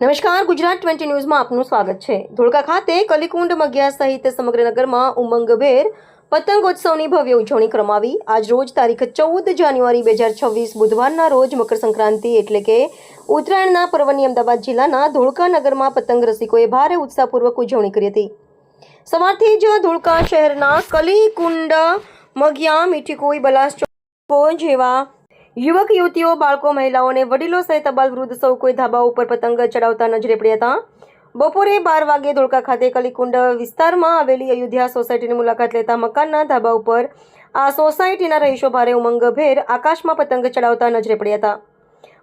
નમસ્કાર, ગુજરાત ટ્વેન્ટી ન્યૂઝમાં આપનું સ્વાગત છે. ધોળકા ખાતે કલીકુંડ મગિયા સહિત સમગ્ર નગરમાં ઉમંગભેર પતંગોત્સવની ભવ્ય ઉજવણી કરવામાં આજ રોજ તારીખ ચૌદ જાન્યુઆરી બે હજાર છવ્વીસ બુધવારના રોજ મકરસંક્રાંતિ એટલે કે ઉત્તરાયણના પર્વની અમદાવાદ જિલ્લાના ધોળકા નગરમાં પતંગ રસિકોએ ભારે ઉત્સાહપૂર્વક ઉજવણી કરી હતી. સવારથી જ ધોળકા શહેરના કલીકુંડ મગિયા મીઠીકોઈ બલાસ જેવા યુવક, યુવતીઓ, બાળકો મહિલાઓ અને વડીલો સહિત અબાલ વૃદ્ધ સૌ કોઈ ધાબા ઉપર પતંગ ચડાવતા નજરે પડ્યા હતા. બપોરે બાર વાગે ધોળકા ખાતે કલીકુંડ વિસ્તારમાં આવેલી અયોધ્યા સોસાયટીની મુલાકાત લેતા મકાનના ધાબા ઉપર આ સોસાયટીના રહીશો ભારે ઉમંગભેર આકાશમાં પતંગ ચડાવતા નજરે પડ્યા હતા.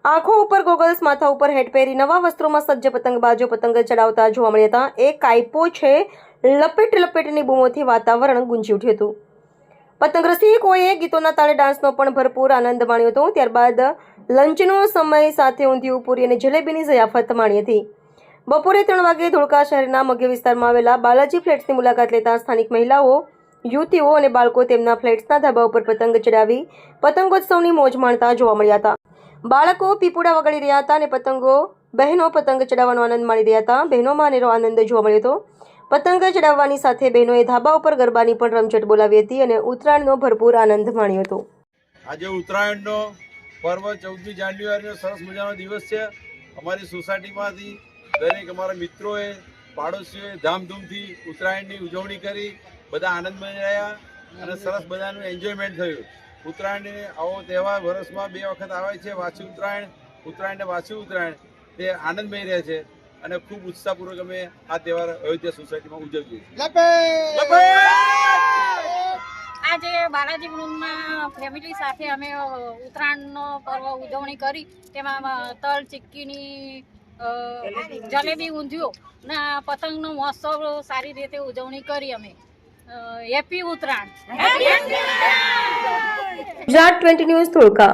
આંખો ઉપર ગોગલ્સ, માથા ઉપર હેટ પહેરી નવા વસ્ત્રોમાં સજ્જ પતંગબાજો પતંગ ચડાવતા જોવા મળ્યા હતા. એ કાયપો છે લપેટ લપેટની બૂમોથી વાતાવરણ ગુંજી ઉઠ્યું હતું. પતંગ રસિકોએ ગીતોના તાળે ડાન્સનો પણ ભરપૂર આનંદ માણ્યો હતો. ત્યારબાદ લંચનો સમય સાથે ઊંધિયું પૂરી અને જલેબીની જયાફત માણી હતી. બપોરે ત્રણ વાગે ધોળકા શહેરના મધ્ય વિસ્તારમાં આવેલા બાલાજી ફ્લેટ્સની મુલાકાત લેતા સ્થાનિક મહિલાઓ, યુવતીઓ અને બાળકો તેમના ફ્લેટ્સના ધાબા ઉપર પતંગ ચડાવી પતંગોત્સવની મોજ માણતા જોવા મળ્યા હતા. બાળકો પીપુડા વગાડી રહ્યા હતા અને પતંગો, બહેનો પતંગ ચડાવવાનો આનંદ માણી રહ્યા હતા. બહેનોમાં અનેરો આનંદ જોવા મળ્યો હતો. પતંગ ચડાવવાની સાથે બહેનોએ ધાબા ઉપર ગરબાની પણ રમઝટ બોલાવી હતી અને ઉત્તરાયણનો ભરપૂર આનંદ માણ્યો હતો. આજે ઉત્તરાયણનો પર્વ ચૌદમી જાન્યુઆરીનો સરસ મજાનો દિવસ છે. અમારી સોસાયટીમાંથી દરેક અમારા મિત્રોએ, પાડોશીઓએ ધામધૂમથી ઉત્તરાયણની ઉજવણી કરી, બધા આનંદમય રહ્યા અને સરસ બધાનું એન્જોયમેન્ટ થયું. ઉત્તરાયણને આવો તહેવાર વર્ષમાં બે વખત આવે છે. વાસી ઉત્તરાયણ ઉત્તરાયણ ને વાસી ઉત્તરાયણ, તે આનંદમય રહે છે. અને ખૂબ ઉત્સાહપૂર્વક અમે આ તહેવાર અયોધ્યા સોસાયટીમાં ઉજવીએ છીએ. આજે બાલાજી વૃંદમાં ફેમિલી સાથે અમે ઉત્તરાયણનો પર્વ ઉજવણી કરી. તેમાં તલ ચીક્કીની જલેબી ઊંધિયો ના પતંગનો મહોત્સવ સારી રીતે ઉજવણી કરી અમે. Happy Uttarayan. Gujarat twenty news Dholka